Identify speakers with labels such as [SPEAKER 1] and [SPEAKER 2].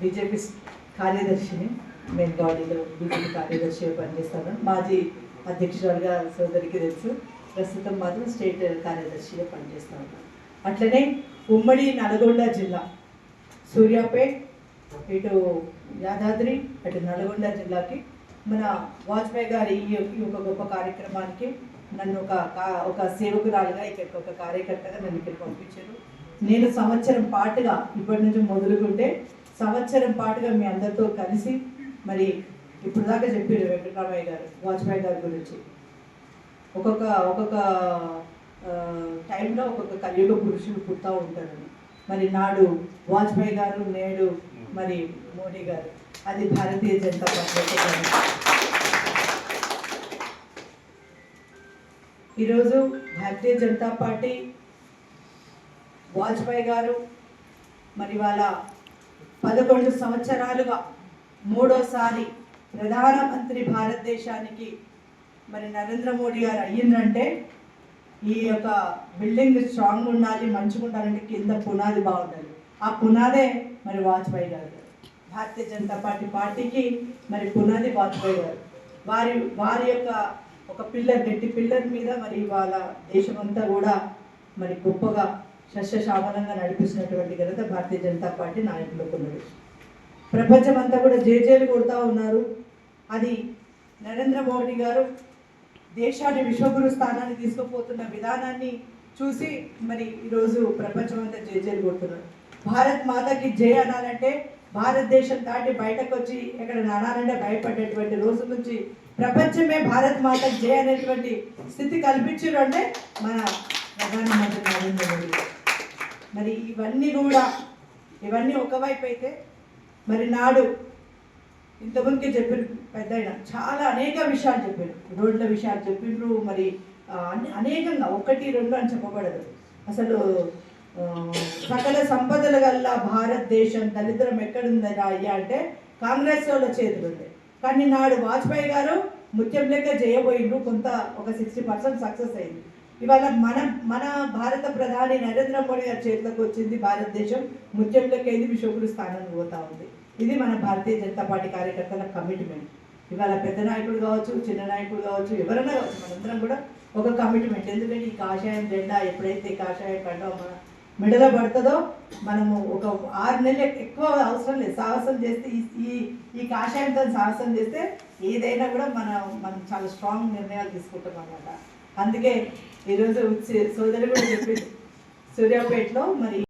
[SPEAKER 1] BJP కార్యదర్శిని బెంగాలీలో BJP కార్యదర్శిగా పనిచేస్తాను. మాజీ అధ్యక్షురాలుగా సోదరికి తెలుసు. ప్రస్తుతం మాత్రం స్టేట్ కార్యదర్శిగా పనిచేస్తాను. ఉన్నాను అట్లనే ఉమ్మడి నల్గొండ జిల్లా సూర్యాపేట్ ఇటు యాదాద్రి అటు నల్గొండ జిల్లాకి మన వాజ్పేయి గారి ఈ ఈ ఒక గొప్ప కార్యక్రమానికి నన్ను ఒక ఒక సేవకురాలుగా ఇక్కడికి ఒక కార్యకర్తగా నన్ను ఇక్కడ పంపించారు. నేను సంవత్సరం పాటుగా ఇప్పటి నుంచి మొదలుకుంటే సంవత్సరం పాటుగా మీ అందరితో కలిసి మరి ఇప్పుడు దాకా చెప్పారు వెంకటరామయ్య గారు వాజ్పేయి గారి గురించి. ఒక్కొక్క ఒక్కొక్క టైంలో ఒక్కొక్క కలియుగ పురుషులు పుడతా ఉంటారని మరి నాడు వాజ్పేయి గారు నేడు మరి మోడీ గారు. అది భారతీయ జనతా పార్టీ గారు ఈరోజు భారతీయ జనతా పార్టీ వాజ్పేయి గారు మరి వాళ్ళ పదకొండు సంవత్సరాలుగా మూడోసారి ప్రధానమంత్రి భారతదేశానికి మరి నరేంద్ర మోడీ గారు అయ్యిందంటే ఈ యొక్క బిల్డింగ్ స్ట్రాంగ్ ఉండాలి మంచిగా ఉండాలంటే కింద పునాది బాగుండాలి. ఆ పునాదే మరి వాజ్పేయి గారు. భారతీయ జనతా పార్టీ పార్టీకి మరి పునాది వాజ్పేయి గారు. వారి వారి యొక్క ఒక పిల్లర్ గట్టి పిల్లర్ మీద మరి వాళ్ళ దేశమంతా కూడా మరి గొప్పగా సస్యశ్యామలంగా నడిపిస్తున్నటువంటి ఘనత భారతీయ జనతా పార్టీ నాయకులకు ఉన్నది ప్రపంచమంతా కూడా జేజేలు కొడుతూ ఉన్నారు. అది నరేంద్ర మోడీ గారు దేశాన్ని విశ్వగురు స్థానాన్ని తీసుకుపోతున్న విధానాన్ని చూసి మరి ఈరోజు ప్రపంచమంతా జేజేలు కొడుతున్నారు. భారత్ మాతకి జై అనాలంటే భారతదేశం దాటి బయటకు వచ్చి ఎక్కడ అనాలంటే భయపడేటువంటి రోజు నుంచి ప్రపంచమే భారత్ మాత జై అనేటువంటి స్థితి కల్పించారు అంటే మన ప్రధానమంత్రి నరేంద్ర మోడీ మరి ఇవన్నీ కూడా ఇవన్నీ ఒకవైపు అయితే మరి నాడు ఇంతమందికి చెప్పారు పెద్ద చాలా అనేక విషయాలు చెప్పాడు రోడ్ల విషయాలు చెప్పిండ్రు మరి అనేకంగా ఒకటి రెండు అని చెప్పబడదు. అసలు సకల సంపదల గల్ల భారతదేశం దరిద్రం ఎక్కడుందని అయ్యా అంటే కాంగ్రెస్ వాళ్ళ చేతులు ఉంది కానీ నాడు వాజ్పేయి గారు ముత్యం లెక్క చేయబోయిండ్రు కొంత ఒక సిక్స్టీ పర్సెంట్ సక్సెస్ అయింది. ఇవాళ మన మన భారత ప్రధాని నరేంద్ర మోడీ గారి చేతిలోకి వచ్చింది భారతదేశం. ముత్యం లెక్క అయింది స్థానం పోతా ఉంది. ఇది మన భారతీయ జనతా పార్టీ కార్యకర్తల కమిట్మెంట్ ఇవాళ పెద్ద నాయకుడు కావచ్చు చిన్న నాయకుడు కావచ్చు ఎవరైనా కావచ్చు మనందరం కూడా ఒక కమిట్మెంట్ ఎందుకంటే ఈ కాషాయం జెండా ఎప్పుడైతే కాషాయం కంటో మన మెడలో పడుతుందో మనము ఒక ఆరు నెలలు ఎక్కువ అవసరం లేదు. సాహసం చేస్తే ఈ ఈ ఈ కాషాయంతో సాహసం చేస్తే ఏదైనా కూడా మనం మనం చాలా స్ట్రాంగ్ నిర్ణయాలు తీసుకుంటాం అన్నమాట అందుకే ఈరోజు సోదరు కూడా చెప్పింది సూర్యాపేటలో మరి